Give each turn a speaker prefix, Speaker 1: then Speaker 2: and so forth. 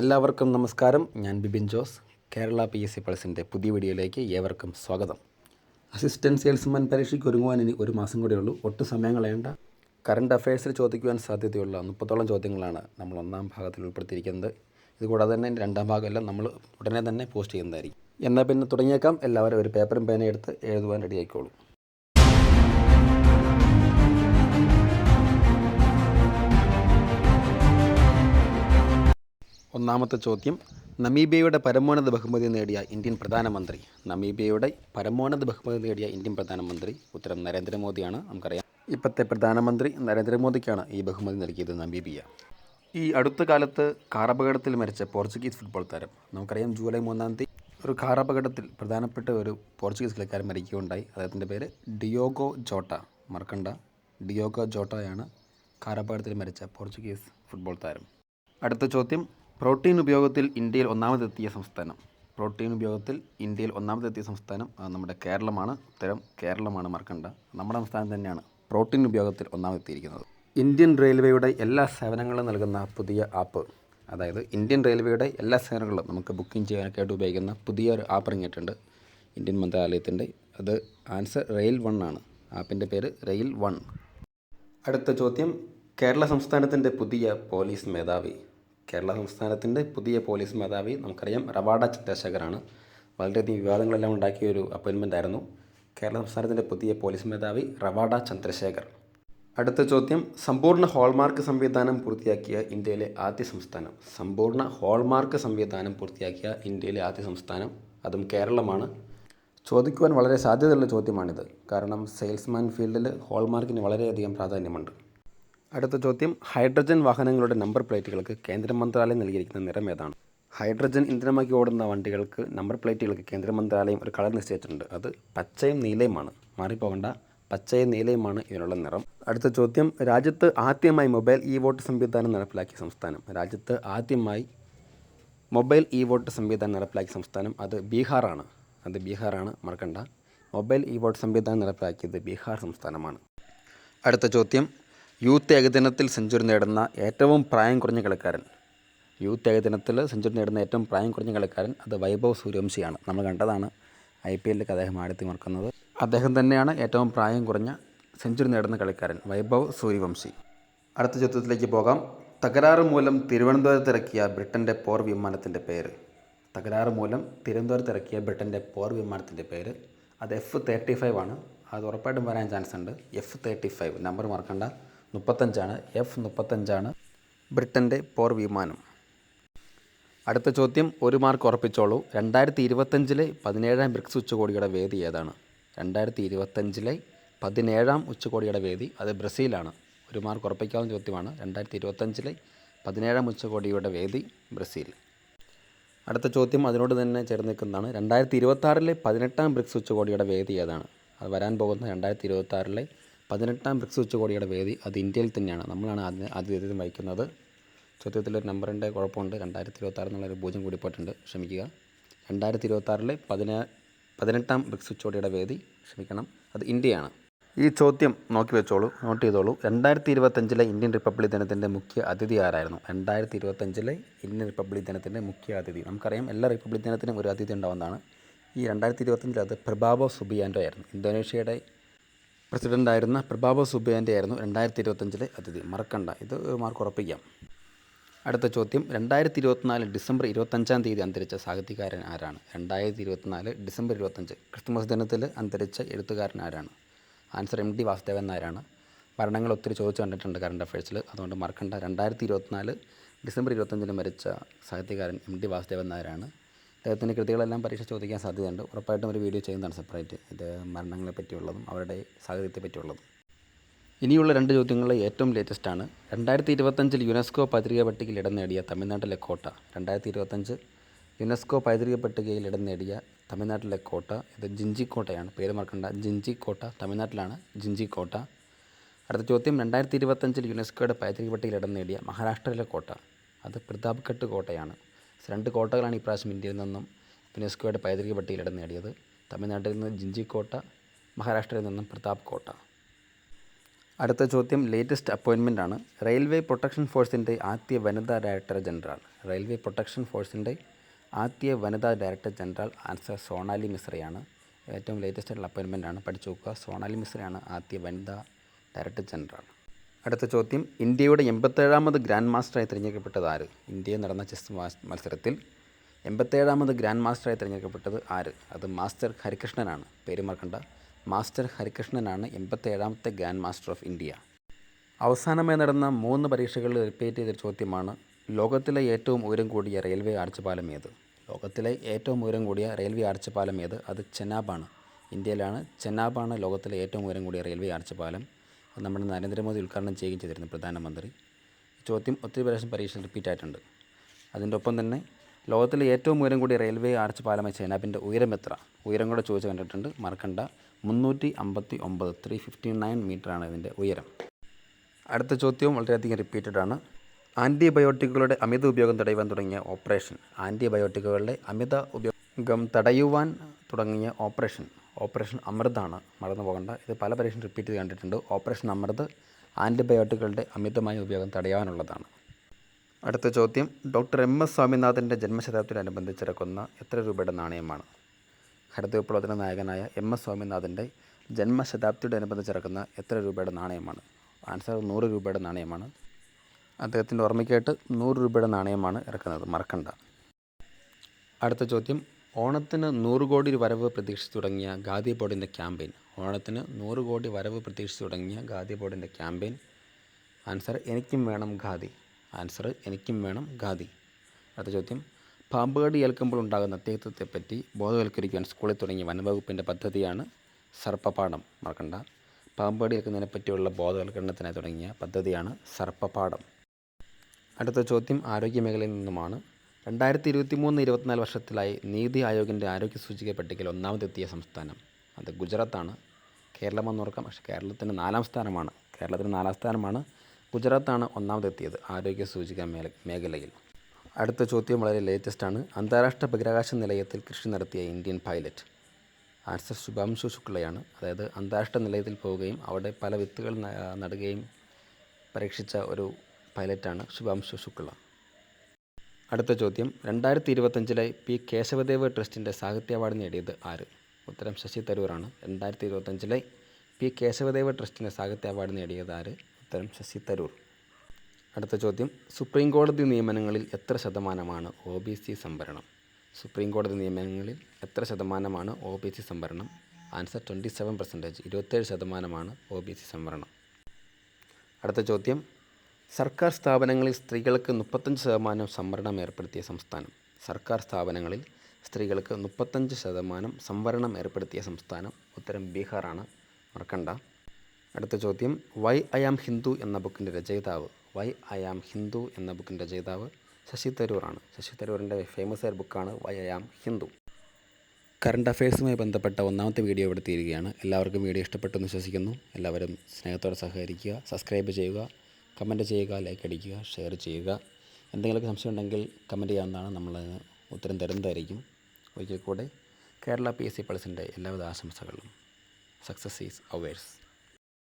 Speaker 1: എല്ലാവർക്കും നമസ്കാരം. ഞാൻ Bibin Jose. Kerala P S C പൾസിന്റെ പുതിയ വീഡിയോയിലേക്ക് ഏവർക്കും സ്വാഗതം. അസിസ്റ്റന്റ് സെയിൽസ്മാൻ പരീക്ഷയ്ക്ക് ഒരുങ്ങുവാൻ ഇനി ഒരു മാസം കൂടെ ഉള്ളൂ. ഒട്ടും സമയം കളയേണ്ട. കറണ്ട് അഫയേഴ്സിൽ ചോദിക്കുവാൻ സാധ്യതയുള്ള മുപ്പത്തോളം ചോദ്യങ്ങളാണ് നമ്മൾ ഒന്നാം ഭാഗത്തിൽ ഉൾപ്പെടുത്തിയിരിക്കുന്നത്. ഇതുകൂടാതെ തന്നെ രണ്ടാം ഭാഗമെല്ലാം നമ്മൾ ഉടനെ തന്നെ പോസ്റ്റ് ചെയ്യുന്നതായിരിക്കും. എന്നാൽ പിന്നെ തുടങ്ങിയേക്കാം. എല്ലാവരും ഒരു പേപ്പറും പേനയെടുത്ത് എഴുതുവാൻ റെഡിയായിക്കോളൂ ഒന്നാമത്തെ ചോദ്യം. നമീബിയയുടെ പരമോന്നത ബഹുമതി നേടിയ ഇന്ത്യൻ പ്രധാനമന്ത്രി. നമീബിയയുടെ പരമോന്നത ബഹുമതി നേടിയ ഇന്ത്യൻ പ്രധാനമന്ത്രി ഉത്തരം നരേന്ദ്രമോദിയാണ്. നമുക്കറിയാം. ഇപ്പോഴത്തെ പ്രധാനമന്ത്രി നരേന്ദ്രമോദിക്കാണ് ഈ ബഹുമതി നൽകിയത് നമീബിയ. ഈ അടുത്ത കാലത്ത് കാർ അപകടത്തിൽ മരിച്ച പോർച്ചുഗീസ് ഫുട്ബോൾ താരം. നമുക്കറിയാം ജൂലൈ മൂന്നാം തീയതി ഒരു കാർ അപകടത്തിൽ പ്രധാനപ്പെട്ട ഒരു പോർച്ചുഗീസ് കളിക്കാരൻ മരിക്കുകയുണ്ടായി. അദ്ദേഹത്തിന്റെ പേര് ഡിയോഗോ ജോട്ട. മറക്കണ്ട. ഡിയോഗോ ജോട്ടയാണ് കാർ അപകടത്തിൽ മരിച്ച പോർച്ചുഗീസ് ഫുട്ബോൾ താരം. അടുത്ത ചോദ്യം. പ്രോട്ടീൻ ഉപയോഗത്തിൽ ഇന്ത്യയിൽ ഒന്നാമതെത്തിയ സംസ്ഥാനം. പ്രോട്ടീൻ ഉപയോഗത്തിൽ ഇന്ത്യയിൽ ഒന്നാമതെത്തിയ സംസ്ഥാനം നമ്മുടെ കേരളമാണ്. ഉത്തരം കേരളമാണ് മറക്കണ്ട നമ്മുടെ സംസ്ഥാനം തന്നെയാണ് പ്രോട്ടീൻ ഉപയോഗത്തിൽ ഒന്നാമതെത്തിയിരിക്കുന്നത്. ഇന്ത്യൻ റെയിൽവേയുടെ എല്ലാ സേവനങ്ങളും നൽകുന്ന പുതിയ ആപ്പ് അതായത് ഇന്ത്യൻ റെയിൽവേയുടെ എല്ലാ സേവനങ്ങളും നമുക്ക് ബുക്കിംഗ് ചെയ്യാനൊക്കെ ആയിട്ട് ഉപയോഗിക്കുന്ന പുതിയൊരു ആപ്പ് ഇറങ്ങിയിട്ടുണ്ട്. ഇന്ത്യൻ മന്ത്രാലയത്തിന്റെ അത് ആൻസർ റെയിൽ വൺ ആണ്. ആപ്പിന്റെ പേര് റെയിൽ വൺ. അടുത്ത ചോദ്യം കേരള സംസ്ഥാനത്തിന്റെ പുതിയ പോലീസ് മേധാവി. കേരള സംസ്ഥാനത്തിന്റെ പുതിയ പോലീസ് മേധാവി നമുക്കറിയാം റവാഡ ചന്ദ്രശേഖറാണ് വളരെയധികം വിവാദങ്ങളെല്ലാം ഉണ്ടാക്കിയ ഒരു അപ്പോയിൻമെന്റ് ആയിരുന്നു കേരള സംസ്ഥാനത്തിന്റെ പുതിയ പോലീസ് മേധാവി റവാഡ ചന്ദ്രശേഖർ. അടുത്ത ചോദ്യം സമ്പൂർണ ഹോൾമാർക്ക് സംവിധാനം പൂർത്തിയാക്കിയ ഇന്ത്യയിലെ ആദ്യ സംസ്ഥാനം. സമ്പൂർണ ഹോൾമാർക്ക് സംവിധാനം പൂർത്തിയാക്കിയ ഇന്ത്യയിലെ ആദ്യ സംസ്ഥാനം അതും കേരളമാണ്. ചോദിക്കുവാൻ വളരെ സാധ്യതയുള്ള ചോദ്യമാണിത്. കാരണം സെയിൽസ്മാൻ ഫീൽഡിൽ ഹോൾമാർക്കിന് വളരെയധികം പ്രാധാന്യമുണ്ട്. അടുത്ത ചോദ്യം ഹൈഡ്രജൻ വാഹനങ്ങളുടെ നമ്പർ പ്ലേറ്റുകൾക്ക് കേന്ദ്ര മന്ത്രാലയം നൽകിയിരിക്കുന്ന നിറം ഏതാണ്? ഹൈഡ്രജൻ ഇന്ധനമാക്കി ഓടുന്ന വണ്ടികൾക്ക് നമ്പർ പ്ലേറ്റുകൾക്ക് കേന്ദ്ര മന്ത്രാലയം ഒരു കളർ നിശ്ചയിച്ചിട്ടുണ്ട് അത് പച്ചയും നീലയുമാണ്. മാറിപ്പോകണ്ട പച്ചയും നീലയുമാണ് ഇതിനുള്ള നിറം. അടുത്ത ചോദ്യം രാജ്യത്ത് ആദ്യമായി മൊബൈൽ ഇ വോട്ട് സംവിധാനം നടപ്പിലാക്കിയ സംസ്ഥാനം. രാജ്യത്ത് ആദ്യമായി മൊബൈൽ ഇ വോട്ട് സംവിധാനം നടപ്പിലാക്കിയ സംസ്ഥാനം അത് ബീഹാറാണ്. അത് ബീഹാറാണ് മറക്കണ്ട. മൊബൈൽ ഇ വോട്ട് സംവിധാനം നടപ്പിലാക്കിയത് ബീഹാർ സംസ്ഥാനമാണ്. അടുത്ത ചോദ്യം യൂത്ത് ഏകദിനത്തിൽ സെഞ്ചുറി നേടുന്ന ഏറ്റവും പ്രായം കുറഞ്ഞ കളിക്കാരൻ. യൂത്ത് ഏകദിനത്തിൽ സെഞ്ചുറി നേടുന്ന ഏറ്റവും പ്രായം കുറഞ്ഞ കളിക്കാരൻ അത് വൈഭവ് സൂര്യവംശിയാണ് നമ്മൾ കണ്ടതാണ് ഐ പി എല്ലിലേക്ക് അദ്ദേഹം ആഴ്ത്തി മറക്കുന്നത്. അദ്ദേഹം തന്നെയാണ് ഏറ്റവും പ്രായം കുറഞ്ഞ സെഞ്ചുറി നേടുന്ന കളിക്കാരൻ വൈഭവ് സൂര്യവംശി അടുത്ത ചോദ്യത്തിലേക്ക് പോകാം. തകരാറ് മൂലം തിരുവനന്തപുരത്ത് ഇറക്കിയ ബ്രിട്ടന്റെ പോർ വിമാനത്തിന്റെ പേര്. തകരാറ് മൂലം തിരുവനന്തപുരത്ത് ഇറക്കിയ ബ്രിട്ടന്റെ പോർ വിമാനത്തിന്റെ പേര്. അത് എഫ് തേർട്ടി ഫൈവ് ആണ്. അത് ഉറപ്പായിട്ടും വരാൻ ചാൻസ് ഉണ്ട്. എഫ് തേർട്ടി ഫൈവ് നമ്പർ മറക്കണ്ട. മുപ്പത്തഞ്ചാണ്. എഫ് മുപ്പത്തഞ്ചാണ്. ബ്രിട്ടന്റെ പോർ വിമാനം. അടുത്ത ചോദ്യം ഒരു മാർക്ക് ഉറപ്പിച്ചോളൂ. രണ്ടായിരത്തി ഇരുപത്തഞ്ചിലെ പതിനേഴാം ബ്രിക്സ് ഉച്ചകോടിയുടെ വേദി ഏതാണ്? രണ്ടായിരത്തി ഇരുപത്തഞ്ചിലെ പതിനേഴാം ഉച്ചകോടിയുടെ വേദി അത് ബ്രസീലാണ്. ഒരു മാർക്ക് ഉറപ്പിക്കാവുന്ന ചോദ്യമാണ്. രണ്ടായിരത്തി ഇരുപത്തഞ്ചിലെ പതിനേഴാം ഉച്ചകോടിയുടെ വേദി ബ്രസീൽ. അടുത്ത ചോദ്യം അതിനോട് തന്നെ ചേർന്ന് നിൽക്കുന്നതാണ് രണ്ടായിരത്തി ഇരുപത്താറിലെ പതിനെട്ടാം ബ്രിക്സ് ഉച്ചകോടിയുടെ വേദി ഏതാണ്? അത് വരാൻ പോകുന്ന രണ്ടായിരത്തി ഇരുപത്താറിലെ പതിനെട്ടാം ബ്രിക്സ് ഉച്ചകോടിയുടെ വേദി അത് ഇന്ത്യയിൽ തന്നെയാണ്. നമ്മളാണ് ആദ്യ ആദ്യത്തേതും വഹിക്കുന്നത്. ചോദ്യത്തിലൊരു നമ്പറിന്റെ കുഴപ്പമുണ്ട്. രണ്ടായിരത്തി ഇരുപത്താറ് എന്നുള്ളൊരു പൂജ്യം കൂടി പോയിട്ടുണ്ട്. ക്ഷമിക്കുക. രണ്ടായിരത്തി ഇരുപത്താറിലെ പതിനാ പതിനെട്ടാം ബ്രിക്സ് ഉച്ചകോടിയുടെ വേദി ക്ഷമിക്കണം അത് ഇന്ത്യയാണ്. ഈ ചോദ്യം നോക്കി വെച്ചോളൂ നോട്ട് ചെയ്തോളൂ. രണ്ടായിരത്തി ഇരുപത്തഞ്ചിലെ ഇന്ത്യൻ റിപ്പബ്ലിക് ദിനത്തിന്റെ മുഖ്യ അതിഥി ആരായിരുന്നു? രണ്ടായിരത്തി ഇരുപത്തഞ്ചിലെ ഇന്ത്യൻ റിപ്പബ്ലിക് ദിനത്തിന്റെ മുഖ്യ അതിഥി. നമുക്കറിയാം എല്ലാ റിപ്പബ്ലിക് ദിനത്തിനും ഒരു അതിഥി ഉണ്ടാവുന്നതാണ്. ഈ രണ്ടായിരത്തി ഇരുപത്തഞ്ചിൽ അത് പ്രഭാബോ സുബിയാൻഡോ ആയിരുന്നു. ഇന്തോനേഷ്യയുടെ പ്രസിഡന്റായിരുന്ന പ്രഭാബ സുബിയാന്റെ ആയിരുന്നു രണ്ടായിരത്തി ഇരുപത്തഞ്ചിലെ അതിഥി. മറക്കണ്ട ഇത് മാർക്ക് ഉറപ്പിക്കാം. അടുത്ത ചോദ്യം രണ്ടായിരത്തി ഇരുപത്തിനാല് ഡിസംബർ ഇരുപത്തഞ്ചാം തീയതി അന്തരിച്ച സാഹിത്യകാരൻ ആരാണ്? രണ്ടായിരത്തി ഇരുപത്തിനാല് ഡിസംബർ ഇരുപത്തഞ്ച് ക്രിസ്തുമസ് ദിനത്തിൽ അന്തരിച്ച എഴുത്തുകാരൻ ആരാണ്? ആൻസർ എം ഡി വാസുദേവൻ നായരാണ്. മരണങ്ങൾ ഒത്തിരി ചോദിച്ചു കണ്ടിട്ടുണ്ട് കറണ്ട് അഫയേഴ്സിൽ അതുകൊണ്ട് മറക്കണ്ട. രണ്ടായിരത്തി ഇരുപത്തിനാല് ഡിസംബർ ഇരുപത്തഞ്ചിന് മരിച്ച സാഹിത്യകാരൻ എം ഡി വാസുദേവൻ നായരാണ്. അദ്ദേഹത്തിന്റെ കൃതികളെല്ലാം പരീക്ഷ ചോദിക്കാൻ സാധ്യതയുണ്ട്. ഉറപ്പായിട്ടും ഒരു വീഡിയോ ചെയ്യുന്നതാണ് സെപ്പറേറ്റ് ഇത് മരണങ്ങളെ പറ്റിയുള്ളതും അവരുടെ സാഹിത്യത്തെ പറ്റിയുള്ളതും. ഇനിയുള്ള രണ്ട് ചോദ്യങ്ങൾ ഏറ്റവും ലേറ്റസ്റ്റ് ആണ്. രണ്ടായിരത്തി ഇരുപത്തഞ്ചിൽ യുനെസ്കോ പൈതൃക പട്ടികയിൽ ഇടം നേടിയ തമിഴ്നാട്ടിലെ കോട്ട. രണ്ടായിരത്തി ഇരുപത്തഞ്ച് യുനെസ്കോ പൈതൃക പട്ടികയിൽ ഇടം നേടിയ തമിഴ്നാട്ടിലെ കോട്ട. ഇത് ജിഞ്ചിക്കോട്ടയാണ് പേര് മറക്കണ്ട. ജിഞ്ചിക്കോട്ട തമിഴ്നാട്ടിലാണ് ജിഞ്ചിക്കോട്ട അടുത്ത ചോദ്യം രണ്ടായിരത്തി ഇരുപത്തഞ്ചിൽ യുനെസ്കോയുടെ പൈതൃക പട്ടികയിൽ ഇടം നേടിയ മഹാരാഷ്ട്രയിലെ കോട്ട. അത് പ്രതാപ്ഘട്ട് കോട്ടയാണ്. രണ്ട് കോട്ടകളാണ് ഇപ്രാവശ്യം ഇന്ത്യയിൽ നിന്നും യുനെസ്കോയുടെ പൈതൃക പട്ടികയിൽ ഇടം നേടിയത്. തമിഴ്നാട്ടിൽ നിന്ന് ജിഞ്ചിക്കോട്ട മഹാരാഷ്ട്രയിൽ നിന്നും പ്രതാപ് കോട്ട. അടുത്ത ചോദ്യം ലേറ്റസ്റ്റ് അപ്പോയിൻമെന്റ് ആണ്. റെയിൽവേ പ്രൊട്ടക്ഷൻ ഫോഴ്സിന്റെ ആദ്യ വനിതാ ഡയറക്ടർ ജനറൽ റെയിൽവേ പ്രൊട്ടക്ഷൻ ഫോഴ്സിന്റെ ആദ്യ വനിതാ ഡയറക്ടർ ജനറൽ ആൻസർ സോണാലി മിശ്രയാണ്. ഏറ്റവും ലേറ്റസ്റ്റ് ആയിട്ടുള്ള അപ്പോയിൻമെന്റ് ആണ്. പഠിച്ചു നോക്കുക. സോണാലി മിശ്രയാണ് ആദ്യ വനിതാ ഡയറക്ടർ ജനറൽ അടുത്ത ചോദ്യം ഇന്ത്യയുടെ എൺപത്തേഴാമത് ഗ്രാൻഡ് മാസ്റ്ററായി തിരഞ്ഞെടുക്കപ്പെട്ടത് ആര്? ഇന്ത്യയിൽ നടന്ന ചെസ് മത്സരത്തിൽ എൺപത്തേഴാമത് ഗ്രാൻഡ് മാസ്റ്ററായി തിരഞ്ഞെടുക്കപ്പെട്ടത് ആര്? അത് മാസ്റ്റർ ഹരികൃഷ്ണനാണ്. പേര് മറക്കണ്ട. മാസ്റ്റർ ഹരികൃഷ്ണനാണ് എൺപത്തേഴാമത്തെ ഗ്രാൻഡ് മാസ്റ്റർ ഓഫ് ഇന്ത്യ. അവസാനമായി നടന്ന മൂന്ന് പരീക്ഷകളിൽ റിപ്പീറ്റ് ചെയ്ത ചോദ്യമാണ് ലോകത്തിലെ ഏറ്റവും ഉയരം കൂടിയ റെയിൽവേ ആർച്ച് പാലം ഏത്? ലോകത്തിലെ ഏറ്റവും ഉയരം കൂടിയ റെയിൽവേ ആർച്ച് പാലം ഏത്? അത് ചെനാബാണ് ഇന്ത്യയിലാണ് ചെനാബാണ് ലോകത്തിലെ ഏറ്റവും ഉയരം കൂടിയ റെയിൽവേ ആർച്ച് പാലം നമ്മുടെ നരേന്ദ്രമോദി ഉദ്ഘാടനം ചെയ്യുകയും ചെയ്തിരുന്നു പ്രധാനമന്ത്രി. ചോദ്യം ഒത്തിരി പ്രാവശ്യം പരീക്ഷ റിപ്പീറ്റ് ആയിട്ടുണ്ട്. അതിന്റെ ഒപ്പം തന്നെ ലോകത്തിലെ ഏറ്റവും ഉയരം കൂടിയ റെയിൽവേ ആർച്ച് പാലമായ ചെനാബിന്റെ ഉയരം എത്ര? ഉയരം കൂടെ ചോദിച്ച് കണ്ടിട്ടുണ്ട്. മറക്കണ്ട. മുന്നൂറ്റി അമ്പത്തി ഒമ്പത് ത്രീ ഫിഫ്റ്റി നയൻ മീറ്ററാണ് ഇതിന്റെ ഉയരം. അടുത്ത ചോദ്യവും വളരെയധികം റിപ്പീറ്റഡ് ആണ്. ആന്റിബയോട്ടിക്കുകളുടെ അമിത ഉപയോഗം തടയുവാൻ തുടങ്ങിയ ഓപ്പറേഷൻ ആന്റിബയോട്ടിക്കുകളുടെ അമിത ഉപയോഗം തടയുവാൻ തുടങ്ങിയ ഓപ്പറേഷൻ ഓപ്പറേഷൻ അമൃതാണ് മറന്നു പോകണ്ട. ഇത് പല പരീക്ഷ റിപ്പീറ്റ് ചെയ്ത് കണ്ടിട്ടുണ്ട്. ഓപ്പറേഷൻ അമൃത് ആന്റിബയോട്ടിക്കുകളുടെ അമിതമായ ഉപയോഗം തടയാനുള്ളതാണ്. അടുത്ത ചോദ്യം. ഡോക്ടർ എം എസ് സ്വാമിനാഥന്റെ ജന്മശതാബ്ദിയോടനുബന്ധിച്ച് ഇറക്കുന്ന എത്ര രൂപയുടെ നാണയമാണ്? ഹരിത വിപ്ലവത്തിന്റെ നായകനായ എം എസ് സ്വാമിനാഥന്റെ ജന്മശതാബ്ദിയോടനുബന്ധിച്ചിറക്കുന്ന എത്ര രൂപയുടെ നാണയമാണ്? ആൻസർ നൂറ് രൂപയുടെ നാണയമാണ്. അദ്ദേഹത്തിന്റെ ഓർമ്മയ്ക്കായിട്ട് നൂറ് രൂപയുടെ നാണയമാണ് ഇറക്കുന്നത്. മറക്കണ്ട. അടുത്ത ചോദ്യം. ഓണത്തിന് നൂറ് കോടി വരവ് പ്രതീക്ഷിച്ചു തുടങ്ങിയ ഖാദി ബോർഡിന്റെ ക്യാമ്പയിൻ. ഓണത്തിന് നൂറ് കോടി വരവ് പ്രതീക്ഷിച്ചു തുടങ്ങിയ ഖാദി ബോർഡിന്റെ ക്യാമ്പയിൻ. ആൻസർ എനിക്കും വേണം ഖാദി. ആൻസർ എനിക്കും വേണം ഖാദി. അടുത്ത ചോദ്യം. പാമ്പ് കടി ഏൽക്കുമ്പോൾ ഉണ്ടാകുന്ന പറ്റി ബോധവൽക്കരിക്കാൻ സ്കൂളിൽ തുടങ്ങിയ വനംവകുപ്പിന്റെ പദ്ധതിയാണ് സർപ്പപാഠം. മറക്കണ്ട. പാമ്പ് കടി ഏൽക്കുന്നതിനെ പറ്റിയുള്ള ബോധവൽക്കരണത്തിനായി തുടങ്ങിയ പദ്ധതിയാണ് സർപ്പപാഠം. അടുത്ത ചോദ്യം ആരോഗ്യ മേഖലയിൽ നിന്നുമാണ്. രണ്ടായിരത്തി ഇരുപത്തി മൂന്ന് ഇരുപത്തിനാല് വർഷത്തിലായി നീതി ആയോഗിന്റെ ആരോഗ്യ സൂചിക പട്ടികയിൽ ഒന്നാമതെത്തിയ സംസ്ഥാനം. അത് ഗുജറാത്താണ്. കേരളം എന്നോർക്കാം പക്ഷേ കേരളത്തിന് നാലാം സ്ഥാനമാണ്. കേരളത്തിന് നാലാം സ്ഥാനമാണ് ഗുജറാത്താണ് ഒന്നാമതെത്തിയത് ആരോഗ്യ സൂചിക മേല മേഖലയിൽ. അടുത്ത ചോദ്യം വളരെ ലേറ്റസ്റ്റാണ് അന്താരാഷ്ട്ര ബഹിരാകാശ നിലയത്തിൽ കൃഷി നടത്തിയ ഇന്ത്യൻ പൈലറ്റ് ആൻസർ ശുഭാംശു ശുക്ലയാണ്. അതായത് അന്താരാഷ്ട്ര നിലയത്തിൽ പോവുകയും അവിടെ പല വിത്തുകൾ നടുകയും പരീക്ഷിച്ച ഒരു പൈലറ്റാണ് ശുഭാംശു ശുക്ല. അടുത്ത ചോദ്യം. രണ്ടായിരത്തി ഇരുപത്തഞ്ചിലെ പി. കേശവദേവ് ട്രസ്റ്റിന്റെ സാഹിത്യ അവാർഡ് നേടിയത് ആര്? ഉത്തരം ശശി തരൂറാണ് രണ്ടായിരത്തി ഇരുപത്തഞ്ചിലെ പി. കേശവദേവ് ട്രസ്റ്റിന്റെ സാഹിത്യ അവാർഡ് നേടിയത് ആര്? ഉത്തരം ശശി തരൂർ. അടുത്ത ചോദ്യം. സുപ്രീം കോടതി നിയമനങ്ങളിൽ എത്ര ശതമാനമാണ് ഒ ബി സി സംവരണം? സുപ്രീം കോടതി നിയമനങ്ങളിൽ എത്ര ശതമാനമാണ് ഒ ബി സി സംവരണം? ആൻസർ ട്വന്റി സെവൻ പെർസെന്റേജ് ഇരുപത്തേഴ് ശതമാനമാണ് ഒ ബി സി സംവരണം. അടുത്ത ചോദ്യം. സർക്കാർ സ്ഥാപനങ്ങളിൽ സ്ത്രീകൾക്ക് മുപ്പത്തഞ്ച് ശതമാനം സംവരണം ഏർപ്പെടുത്തിയ സംസ്ഥാനം. സർക്കാർ സ്ഥാപനങ്ങളിൽ സ്ത്രീകൾക്ക് മുപ്പത്തഞ്ച് ശതമാനം സംവരണം ഏർപ്പെടുത്തിയ സംസ്ഥാനം ഉത്തരം ബീഹാറാണ്. മറക്കണ്ട അടുത്ത ചോദ്യം. വൈ ഐ ആം ഹിന്ദു എന്ന ബുക്കിന്റെ രചയിതാവ്. വൈ ഐ ആം ഹിന്ദു എന്ന ബുക്കിന്റെ രചയിതാവ് ശശി തരൂറാണ്. ശശി തരൂരിന്റെ ഫേമസ് ആയ ബുക്കാണ് why I am Hindu. Current അഫയേഴ്സുമായി ബന്ധപ്പെട്ട ഒന്നാമത്തെ വീഡിയോ ഇവിടെ തീരുകയാണ്. എല്ലാവർക്കും വീഡിയോ ഇഷ്ടപ്പെട്ടു എന്ന് വിശ്വസിക്കുന്നു. എല്ലാവരും സ്നേഹത്തോടെ സഹകരിക്കുക സബ്സ്ക്രൈബ് ചെയ്യുക. കമന്റ് ചെയ്യുക ലൈക്ക് അടിക്കുക ഷെയർ ചെയ്യുക. എന്തെങ്കിലുമൊക്കെ സംശയം ഉണ്ടെങ്കിൽ കമന്റ് ചെയ്യാവുന്നതാണ് നമ്മൾ ഉത്തരം തരുന്നതായിരിക്കും. ഒരിക്കൽ കൂടെ കേരള പി എസ് സി പൾസിന്റെ എല്ലാവിധ ആശംസകളും. Success is hours